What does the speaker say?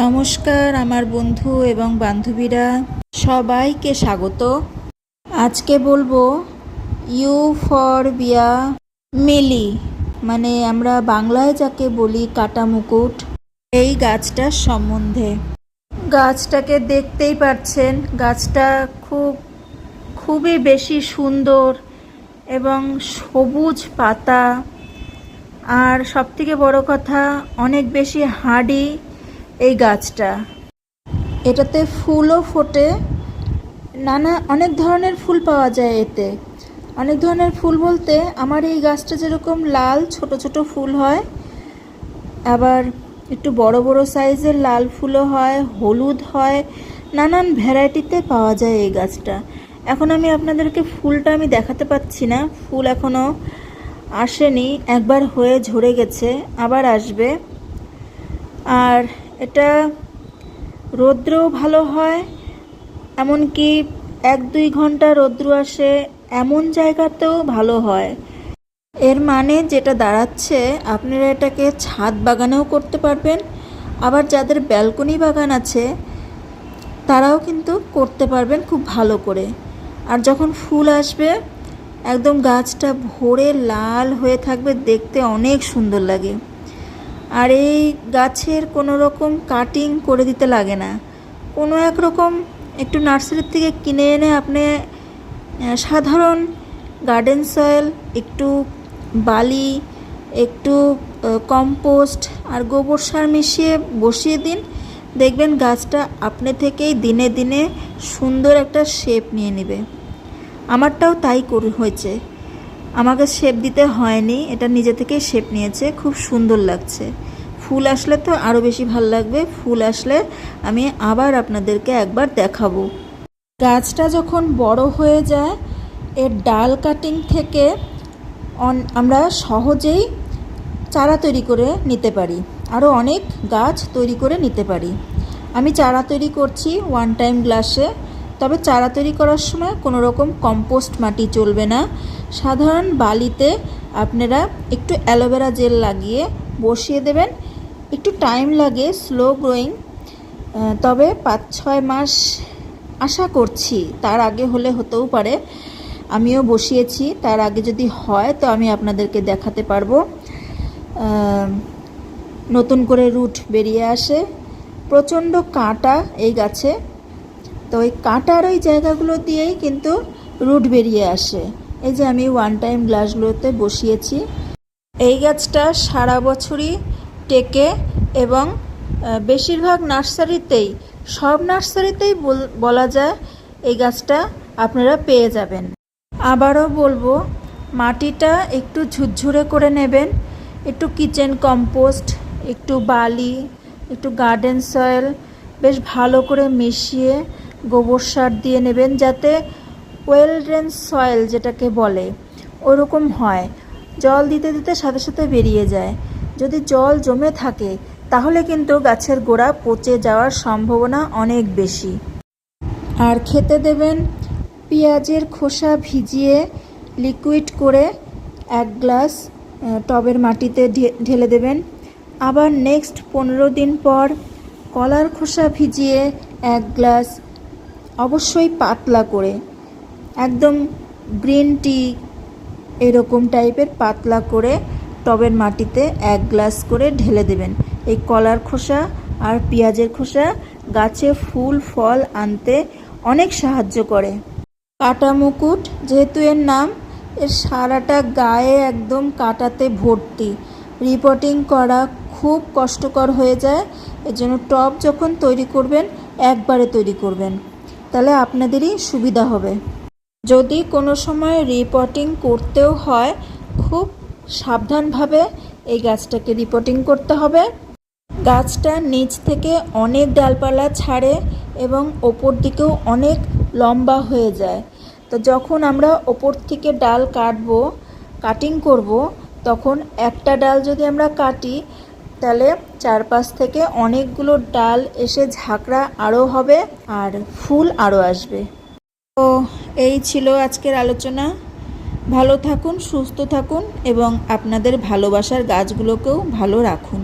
নমস্কার আমার বন্ধু এবং বান্ধবীরা, সবাইকে স্বাগত। আজকে বলব ইউ ফর বিয়া মিলি মানে আমরা বাংলায় যাকে বলি কাটা মুকুট, এই গাছটার সম্বন্ধে। গাছটাকে দেখতেই পাচ্ছেন, গাছটা খুব, খুবই বেশি সুন্দর এবং সবুজ পাতা। আর সবথেকে বড় কথা, অনেক বেশি হার্ডি এই গাছটা। এটাতে ফুলও ফোটে। নানা, অনেক ধরনের ফুল পাওয়া যায় এতে। অনেক ধরনের ফুল বলতে আমার এই গাছটা যেরকম লাল, ছোট ছোট ফুল হয়। আবার একটু বড় বড় সাইজের লাল ফুলও হয়, হলুদ হয়। নানান ভ্যারাইটিতে পাওয়া যায় এই গাছটা। এখন আমি আপনাদেরকে ফুলটা আমি দেখাতে পাচ্ছি না। ফুল এখনও আসেনি। একবার হয়ে ঝরে গেছে, আবার আসবে। আর এটা রৌদ্রও ভালো হয়, এমনকি এক দুই ঘণ্টা রৌদ্র আসে এমন জায়গাতেও ভালো হয়। এর মানে যেটা দাঁড়াচ্ছে, আপনারা এটাকে ছাদ বাগানেও করতে পারবেন। আবার যাদের ব্যালকনি বাগান আছে, তারাও কিন্তু করতে পারবেন খুব ভালো করে। আর যখন ফুল আসবে, একদম গাছটা ভরে লাল হয়ে থাকবে, দেখতে অনেক সুন্দর লাগে। আর এই গাছের কোনো রকম কাটিং করে দিতে লাগে না। কোনো এক রকম একটু নার্সারির থেকে কিনে এনে আপনি সাধারণ গার্ডেন সয়েল একটু বালি, একটু কম্পোস্ট আর গোবর সার মিশিয়ে বসিয়ে দিন। দেখবেন গাছটা আপনি থেকেই দিনে দিনে সুন্দর একটা শেপ নিয়ে নেবে। আমারটাও তাই করে, হয়েছে। আমাকে শেপ দিতে হয়নি, এটা নিজে থেকেই শেপ নিয়েছে, খুব সুন্দর লাগছে। ফুল আসলে তো আরও বেশি ভালো লাগবে, ফুল আসলে আমি আবার আপনাদেরকে একবার দেখাবো। গাছটা যখন বড় হয়ে যায়, এর ডাল কাটিং থেকে আমরা সহজেই চারা তৈরি করে নিতে পারি। আরও অনেক গাছ তৈরি করে নিতে পারি। আমি চারা তৈরি করছি ওয়ান টাইম গ্লাসে তবে চারা তৈরি করার সময় কোনো রকম কম্পোস্ট মাটি চলবে না। সাধারণ বালিতে আপনারা একটু অ্যালোভেরা জেল লাগিয়ে বসিয়ে দেবেন। একটু টাইম লাগে, স্লো গ্রোয়িং। তবে পাঁচ ছয় মাস আশা করছি তার আগে হলে হতেও পারে। আমিও বসিয়েছি, তার আগে যদি হয় তো আমি আপনাদেরকে দেখাতে পারব। নতুন করে রুট বেরিয়ে আসে। প্রচণ্ড কাঁটা এই গাছে। তো ওই কাঁটার ওই জায়গাগুলো দিয়েই কিন্তু রুট বেরিয়ে আসে। এই যে আমি ওয়ান টাইম গ্লাসগুলোতে বসিয়েছি। এই গাছটা সারা বছরই টেকে এবং বেশিরভাগ নার্সারিতেই, সব নার্সারিতেই বল- যায় এই গাছটা আপনারা পেয়ে যাবেন। আবারও বলব, মাটিটা একটু ঝুরঝুরে করে নেবেন। একটু কিচেন কম্পোস্ট একটু বালি, একটু গার্ডেন সয়েল বেশ ভালো করে মিশিয়ে গোবর সার দিয়ে নেবেন যাতে ওয়েল ড্রেন সয়েল যেটাকে বলে, ওরকম হয়। জল দিতে দিতে সাথে সাথে বেরিয়ে যায়। যদি জল জমে থাকে, তাহলে কিন্তু গাছের গোড়া পচে যাওয়ার সম্ভাবনা অনেক বেশি। আর খেতে দেবেন পেঁয়াজের খোসা ভিজিয়ে লিকুইড করে এক গ্লাস টবের মাটিতে ঢেলে দেবেন। আবার নেক্সট পনেরো দিন পর কলার খোসা ভিজিয়ে এক গ্লাস অবশ্যই পাতলা করে, একদম গ্রিন টি এরকম টাইপের পাতলা করে টবের মাটিতে এক গ্লাস করে ঢেলে দেবেন। এই কলার খোসা আর পেঁয়াজের খোসা গাছে ফুল, ফল আনতে অনেক সাহায্য করে। কাটা মুকুট, যেহেতু এর নাম, এর সারাটা গায়ে একদম কাটাতে ভর্তি। রিপোর্টিং করা খুব কষ্টকর হয়ে যায় এর জন্য টব যখন তৈরি করবেন, একবারে তৈরি করবেন। তাহলে আপনাদেরই সুবিধা হবে। যদি কোনো সময় রিপোর্টিং করতেও হয়, খুব সাবধানভাবে এই গাছটাকে রিপোর্টিং করতে হবে। গাছটা নিচ থেকে অনেক ডালপালা ছাড়ে এবং ওপর দিকেও অনেক লম্বা হয়ে যায়। তো যখন আমরা ওপর থেকে ডাল কাটবো কাটিং করব, তখন একটা ডাল যদি আমরা কাটি তাহলে চারপাশ থেকে অনেকগুলো ডাল এসে ঝাঁকড়া আরও হবে আর ফুল আরও আসবে। তো এই ছিল আজকের আলোচনা। ভালো থাকুন, সুস্থ থাকুন এবং আপনাদের ভালোবাসার গাছগুলোকেও ভালো রাখুন।